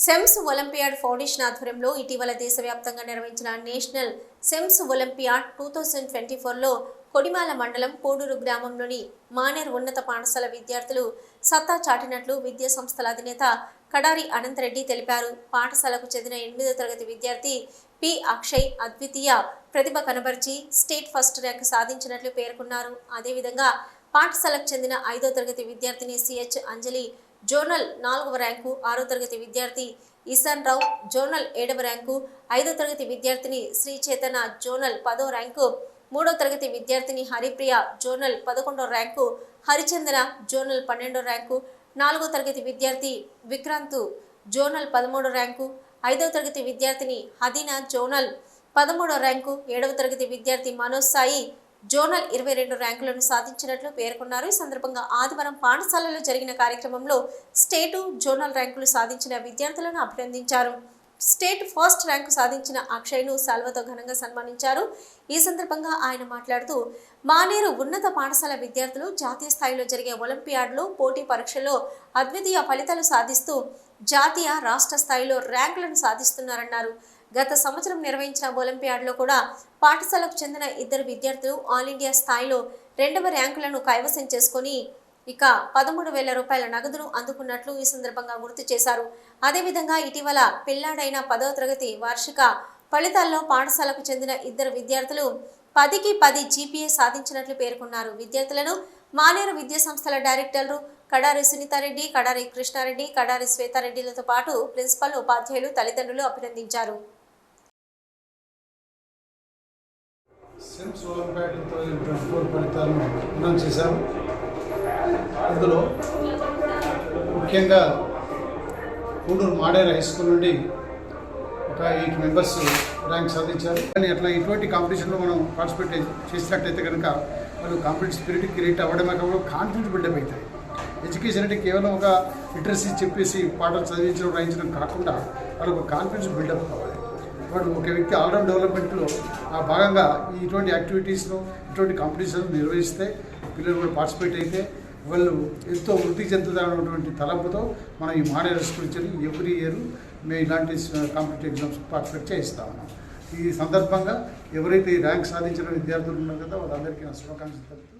Sems olympiad foundation ఆధ్వర్యంలో ఇటీవల దేశవ్యాప్తంగా నిర్వహించిన national SEMS olympiad two thousand twenty ఫోర్లో కొడిమాల మండలం కోడూరు గ్రామంలోని మానేర్ ఉన్నత పాఠశాల విద్యార్థులు సత్తా చాటినట్లు విద్యా సంస్థల అధినేత కడారి అనంతరెడ్డి తెలిపారు. పాఠశాలకు చెందిన ఎనిమిదో తరగతి విద్యార్థి పి అక్షయ్ అద్వితీయ ప్రతిభ కనబరిచి స్టేట్ ఫస్ట్ ర్యాంక్ సాధించినట్లు పేర్కొన్నారు. అదేవిధంగా పాఠశాలకు చెందిన ఐదో తరగతి విద్యార్థిని సిహెచ్ అంజలి జోనల్ నాలుగవ ర్యాంకు ఆరో తరగతి విద్యార్థి ఈశాన్ రావు జోనల్ ఏడవ ర్యాంకు ఐదో తరగతి విద్యార్థిని శ్రీ చేతన జోనల్ పదో ర్యాంకు మూడో తరగతి విద్యార్థిని హరిప్రియ జోనల్ పదకొండో ర్యాంకు హరిచందన జోనల్ పన్నెండో ర్యాంకు నాలుగో తరగతి విద్యార్థి విక్రాంత్ జోనల్ పదమూడో ర్యాంకు ఐదవ తరగతి విద్యార్థిని హదీనా జోనల్ పదమూడో ర్యాంకు ఏడవ తరగతి విద్యార్థి మనోజ్ సాయి జోనల్ ఇరవై రెండు ర్యాంకులను సాధించినట్లు పేర్కొన్నారు. ఈ సందర్భంగా ఆదివారం పాఠశాలలో జరిగిన కార్యక్రమంలో స్టేటు జోనల్ ర్యాంకులు సాధించిన విద్యార్థులను అభినందించారు. స్టేట్ ఫస్ట్ ర్యాంకు సాధించిన అక్షయ్ను సాల్వతో ఘనంగా సన్మానించారు. ఈ సందర్భంగా ఆయన మాట్లాడుతూ మానేరు ఉన్నత పాఠశాల విద్యార్థులు జాతీయ స్థాయిలో జరిగే ఒలింపియాడ్లో పోటీ పరీక్షల్లో అద్వితీయ ఫలితాలు సాధిస్తూ జాతీయ రాష్ట్ర స్థాయిలో ర్యాంకులను సాధిస్తున్నారన్నారు. గత సంవత్సరం నిర్వహించిన ఒలింపియాడ్లో కూడా పాఠశాలకు చెందిన ఇద్దరు విద్యార్థులు ఆల్ ఇండియా స్థాయిలో రెండవ ర్యాంకులను కైవసం చేసుకొని ఇక పదమూడు వేల రూపాయల నగదును అందుకున్నట్లు ఈ సందర్భంగా గుర్తు చేశారు. అదేవిధంగా ఇటీవల పిల్లాడైన పదవ తరగతి వార్షిక ఫలితాల్లో పాఠశాలకు చెందిన ఇద్దరు విద్యార్థులు పదికి పది జీపీఏ సాధించినట్లు పేర్కొన్నారు. విద్యార్థులను మానేరు విద్యా సంస్థల డైరెక్టర్లు కడారి సునీతారెడ్డి కడారి కృష్ణారెడ్డి కడారి శ్వేతారెడ్డిలతో పాటు ప్రిన్సిపల్ ఉపాధ్యాయులు తల్లిదండ్రులు అభినందించారు. SEMS olympiad two thousand twenty four ఫలితాలను అనౌన్స్ చేశాం అందులో ముఖ్యంగా కూడూరు మాడేరు హై స్కూల్ నుండి ఒక ఎయిట్ మెంబర్స్ ర్యాంక్ సాధించారు. కానీ అట్లా ఇటువంటి కాంపిటీషన్లో మనం పార్టిసిపేట్ చేసినట్టయితే కనుక వాళ్ళు కాంపిటేటివ్ స్పిరిట్ క్రియేట్ అవ్వడమే కాకుండా కాన్ఫిడెన్స్ బిల్డప్ అవుతాయి. ఎడ్యుకేషన్ అంటే కేవలం ఒక లిటరసీ చెప్పేసి పాటలు చదివించడం రాయించడం కాకుండా వాళ్ళకు కాన్ఫిడెన్స్ బిల్డప్ కావాలి. వాడు ఒక వ్యక్తి ఆల్రౌండ్ డెవలప్మెంట్లో ఆ భాగంగా ఇటువంటి యాక్టివిటీస్ను ఇటువంటి కాంపిటీషన్ నిర్వహిస్తే పిల్లలు కూడా పార్టిసిపేట్ అయితే వాళ్ళు ఎంతో వృద్ధి చెందుతారన్నటువంటి తలంపుతో మనం ఈ మాడల్ స్కూల్ ఎవ్రీ ఇయర్ మేము ఇలాంటి కాంపిటేటివ్ ఎగ్జామ్స్ పార్టిసిపేట్ చేయిస్తా ఉన్నాం. ఈ సందర్భంగా ఎవరైతే ఈ ర్యాంక్ సాధించిన విద్యార్థులు ఉన్నారు కదా వాళ్ళందరికీ నా శుభాకాంక్షలు తెలుపుతూ